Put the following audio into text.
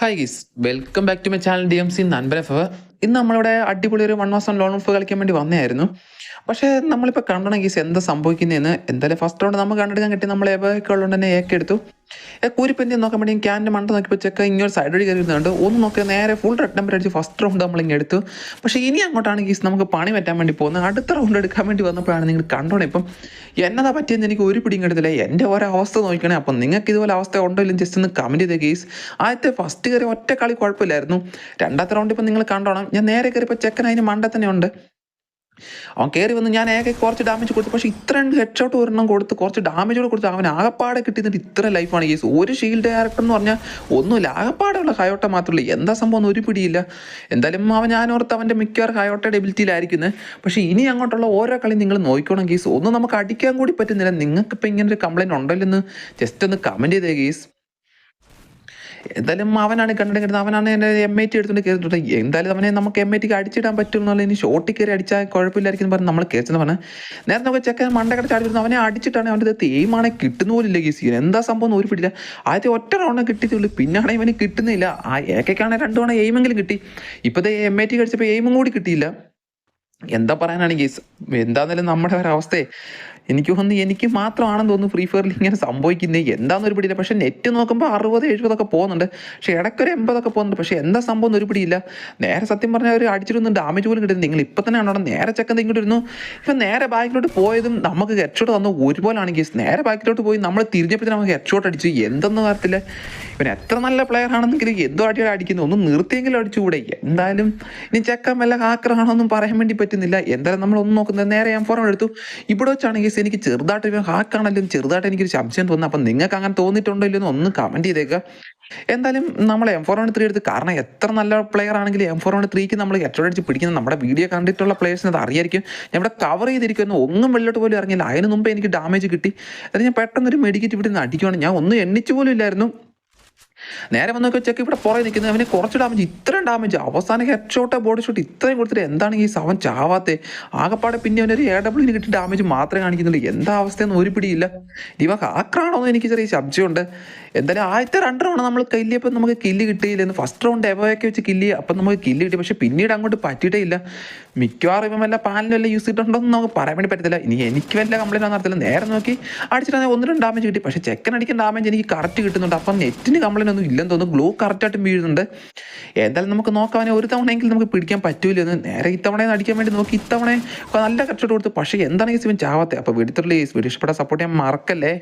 Hi guys welcome back to my channel D M C Nanban F ഇന്ന് നമ്മളിവിടെ അടിപൊളി ഒരു വൺ മാസം ലോൺ ഓഫ് കളിക്കാൻ വേണ്ടി വന്നതായിരുന്നു പക്ഷേ നമ്മളിപ്പോൾ കണ്ടണ ഗീസ് എന്താ സംഭവിക്കുന്നതെന്ന് എന്തായാലും ഫസ്റ്റ് റൗണ്ട് നമുക്ക് കണ്ടെടുക്കാൻ കിട്ടി നമ്മൾ എവയൊക്കെ ഉള്ളതുകൊണ്ട് തന്നെ ഏക്ക് എടുത്തു. കൂരിപ്പന്തി നോക്കാൻ വേണ്ടി ക്യാന്റെ മണ്ട നോക്കിയപ്പോൾ ചെക്ക ഇങ്ങോട്ട് സൈഡ് വഴി കയറിയിരുന്നുണ്ട് ഒന്ന് നോക്കിയാൽ നേരെ ഫുൾ റെഡ് നമ്പർ അടിച്ച് ഫസ്റ്റ് റൗണ്ട് നമ്മൾ ഇങ്ങനെ എടുത്തു. പക്ഷേ ഇനി അങ്ങോട്ടാണ് ഗീസ് നമുക്ക് പണി പറ്റാൻ വേണ്ടി പോകുന്നത്. അടുത്ത റൗണ്ട് എടുക്കാൻ വേണ്ടി വന്നപ്പോഴാണ് നിങ്ങൾ കണ്ടോണം. ഇപ്പം എന്നതാ പറ്റിയെന്ന് എനിക്ക് ഒരു പിടിയും കിട്ടത്തില്ല എന്റെ ഓരോ അവസ്ഥ നോക്കണേ അപ്പം നിങ്ങൾക്ക് ഇതുപോലെ അവസ്ഥ ഉണ്ടോ ഇല്ലെങ്കിൽ ജസ്റ്റ് ഒന്ന് കമന്റ് ചെയ്ത കേസ് ആദ്യത്തെ ഫസ്റ്റ് കയറി ഒറ്റ കളി കുഴപ്പമില്ലായിരുന്നു. രണ്ടാമത്തെ റൗണ്ട് ഇപ്പം നിങ്ങൾ കണ്ടോണം. ഞാൻ നേരെ കയറിയപ്പോൾ ചെക്കൻ അതിന് മണ്ട തന്നെ ഉണ്ട്. അവൻ കയറി വന്ന് ഞാൻ ഏകെ കുറച്ച് ഡാമേജ് കൊടുത്തു. പക്ഷേ ഇത്ര ഹെഡ് ഷോട്ട് ഒരെണ്ണം കൊടുത്ത് കുറച്ച് ഡാമേജ് കൂടെ കൊടുത്ത് അവൻ ആകപ്പാടെ കിട്ടിയിട്ട് ഇത്ര ലൈഫാണ് കേസ് ഒരു ഷീൽഡ് ക്യാരക്ടർ എന്ന് പറഞ്ഞാൽ ഒന്നുമില്ല. ആകപ്പാടെയുള്ള ഹയോട്ട മാത്രമേ എന്താ സംഭവം ഒന്നും ഒരു പിടിയില്ല. എന്തായാലും അവൻ ഞാൻ ഓർത്ത് അവന്റെ മിക്കവാറും ഹയോട്ടയുടെ എബിലിറ്റിയിലായിരിക്കുന്നത് പക്ഷേ ഇനി അങ്ങോട്ടുള്ള ഓരോ കളി നിങ്ങൾ നോക്കണം കേസ് ഒന്നും നമുക്ക് അടിക്കാൻ കൂടി പറ്റുന്നില്ല. നിങ്ങൾക്കിപ്പോൾ ഇങ്ങനെ ഒരു കംപ്ലൈന്റ് ഉണ്ടല്ലെന്ന് ജസ്റ്റ് ഒന്ന് കമന്റ് ചെയ്തേ കേസ് എന്തായാലും അവനാണ് കണ്ടിട്ട് അവനാണ് എന്റെ എം ഐ ടി എടുത്തുകൊണ്ട് കയറിയിട്ടുണ്ട് എന്തായാലും അവനെ നമുക്ക് എം ഐ ടിക്ക് അടിച്ചിടാൻ പറ്റും എന്നുള്ള ഇനി ഷോട്ടിൽ കയറി അടിച്ചാൽ കുഴപ്പമില്ലായിരിക്കും എന്ന് പറഞ്ഞ് നമ്മൾ കയറിച്ചെന്ന് പറഞ്ഞാൽ നേരത്തെ നമുക്ക് ചെക്കൻ മണ്ടക്കട ചാടി അവനെ അടിച്ചിട്ടാണ് അവന്റെ തീമാണെ കിട്ടുന്ന പോലില്ല ഈ സീൻ എന്താ സംഭവം ഒരു പിടിയില്ല. ആദ്യത്തെ ഒറ്റ റൗണ്ട് കിട്ടിയതുള്ളൂ പിന്നാണ് ഇവന് കിട്ടുന്നില്ല. ആ ഏക്കൊക്കെയാണെങ്കിൽ രണ്ടു തവണ എയിമെങ്കിലും കിട്ടി. ഇപ്പോഴത്തെ എം ഐ ടി കഴിച്ചപ്പോൾ എയിമും കൂടി കിട്ടിയില്ല. എന്താ പറയാനാണ് ഗീസ് എന്താന്നാലും നമ്മുടെ ഒരവസ്ഥയെ. എനിക്ക് തോന്നുന്നു എനിക്ക് മാത്രമാണെന്ന് തോന്നുന്നു ഫ്രീ ഫയറിൽ ഇങ്ങനെ സംഭവിക്കുന്നത് എന്താണെന്ന് ഒരു പിടിയില്ല. പക്ഷേ നെറ്റ് നോക്കുമ്പോൾ അറുപത് എഴുപതൊക്കെ പോകുന്നുണ്ട്. പക്ഷേ ഇടയ്ക്കൊരു എൺപതൊക്കെ പോകുന്നുണ്ട്. പക്ഷേ എന്താ സംഭവം എന്ന് ഒരു പിടിയില്ല. നേരെ സത്യം പറഞ്ഞാൽ ഒരു അടിച്ചിരുന്നു ഡാമേജ് പോലും കിട്ടുന്നത് നിങ്ങൾ ഇപ്പം തന്നെ ആണോ നേരെ ചെക്കൻ ഇങ്ങോട്ട് ഇരുന്നു ഇപ്പം നേരെ ബാക്കിലോട്ട് പോയതും നമുക്ക് ഹെഡ്ഷോട്ട് തന്നു ഒരുപോലാണ് കേസ് നേരെ ബാക്കിലോട്ട് പോയി നമ്മൾ തിരിഞ്ഞപ്പോൾ നമുക്ക് ഹെഡ്ഷോട്ട് അടിച്ചു. എന്തെന്ന് കാര്യത്തില്ല ഇവൻ എത്ര നല്ല പ്ലെയർ ആണെന്നെങ്കിലും എന്തോ അടിയോടെ അടിക്കുന്നു. ഒന്നും നിർത്തിയെങ്കിലും അടിച്ചുകൂടെ? എന്തായാലും ഇനി ചെക്കൻ വല്ല ഹാക്കറാണോന്നും പറയാൻ വേണ്ടി പറ്റുന്നില്ല. എന്തായാലും നമ്മൾ ഒന്നും നോക്കുന്നത് നേരെ ഞാൻ ഫോൺ എടുത്തു. ഇവിടെ വെച്ചാണ് എനിക്ക് ചെറുതായിട്ട് ഇവൻ ഹാക്കാണല്ലോ ചെറുതായിട്ട് എനിക്കൊരു സംശയം തോന്നുന്നു. അപ്പം നിങ്ങൾക്ക് അങ്ങനെ തോന്നിയിട്ടുണ്ടോ ഇല്ലെന്ന് ഒന്ന് കമന്റ് ചെയ്തേക്കുക എന്തായാലും നമ്മൾ എം ഫോർ വൺ ത്രീ എടുത്ത് കാരണം എത്ര നല്ല പ്ലെയർ ആണെങ്കിലും എം ഫോർ വൺ ത്രീക്ക് നമ്മൾ ഹെഡ്ഷോട്ട് അടിച്ച് പിടിക്കുന്നത് നമ്മുടെ വീഡിയോ കണ്ടിട്ടുള്ള പ്ലേയേഴ്സിന് അത് അറിയായിരിക്കും ഞാൻ ഇവിടെ കവർ ചെയ്തിരിക്കുന്നു ഒന്നും വെള്ളോട്ട് പോലും ഇറങ്ങിയില്ല. അതിന് മുമ്പേ എനിക്ക് ഡാമേജ് കിട്ടി. അത് ഞാൻ പെട്ടെന്ന് ഒരു മെഡിക്കറ്റ് ഇവിടെ നിന്ന് അടിക്കുവാണ്. ഞാൻ ഒന്നും എണ്ണിച്ചു പോലും ഇല്ലായിരുന്നു. നേരെ വന്നൊക്കെ ചെക്ക് ഇവിടെ പുറകെ നിൽക്കുന്നത് അവന് കുറച്ച് ഡാമേജ് ഇത്രയും ഡാമേജ് അവസാനം ഹെഡ് ഷോട്ട് ബോഡി ഷോട്ട് ഇത്രയും കൊടുത്തിട്ട് എന്താണ് ഈ സവൻ ചാവാത്തേ? ആകപ്പാടെ പിന്നെ അവനൊരു എ ഡബ്ല്യൂന് കിട്ടി ഡാമേജ് മാത്രമേ കാണിക്കുന്നുള്ളൂ. എന്താ അവസ്ഥയെന്ന് ഒരു പിടിയില്ല ഇവ ഹാക്കറാണോ എന്ന് എനിക്ക് ചെറിയ സംശയമുണ്ട് എന്തായാലും ആദ്യത്തെ രണ്ട് റൗണ്ട് നമ്മൾ കല്ലിയപ്പോൾ നമുക്ക് കില്ല് കിട്ടിയില്ലെന്ന്. ഫസ്റ്റ് റൗണ്ട് എവയൊക്കെ വെച്ച് കില്ല് അപ്പം നമുക്ക് കില്ല് കിട്ടി. പക്ഷേ പിന്നീട് അങ്ങോട്ട് പറ്റിയിട്ടേ ഇല്ല. മിക്കവാറും ഇവൻ വല്ല പാലിന് വല്ല യൂസ് ചെയ്തിട്ടുണ്ടോ എന്ന് നമുക്ക് പറയാൻ വേണ്ടി പറ്റത്തില്ല. ഇനി എനിക്ക് വല്ല കംപ്ലൈന്റ് ഒന്നും നടത്തില്ല. നേരെ നോക്കി അടിച്ചിട്ട് ഒന്ന് രണ്ട് ഡാമേജ് കിട്ടി. പക്ഷേ ചെക്കൻ അടിക്കുന്ന ഡാമേജ് എനിക്ക് കറക്റ്റ് കിട്ടുന്നുണ്ട്. അപ്പം നെറ്റിന് കംപ്ലൈന്റ് ഒന്നും ഇല്ലെന്ന് തോന്നുന്നു. ഗ്ലോ കറക്റ്റായിട്ട് വീഴുന്നുണ്ട്. എന്തായാലും നമുക്ക് നോക്കാം. ഒരു തവണയെങ്കിലും നമുക്ക് പിടിക്കാൻ പറ്റൂലെന്ന്. നേരെ ഇത്തവണ അടിക്കാൻ വേണ്ടി നോക്കി. ഇത്തവണ നല്ല കറക്റ്റ് കൊടുത്തു. പക്ഷേ എന്താണ് ഈ ഇവൻ ചാവാത്തെ? അപ്പോൾ വീട്ടിലുള്ള ഈ വീഡിയോ ഇഷ്ടപ്പെടാൻ സപ്പോർട്ട് ചെയ്യാൻ മറക്കല്ലേ?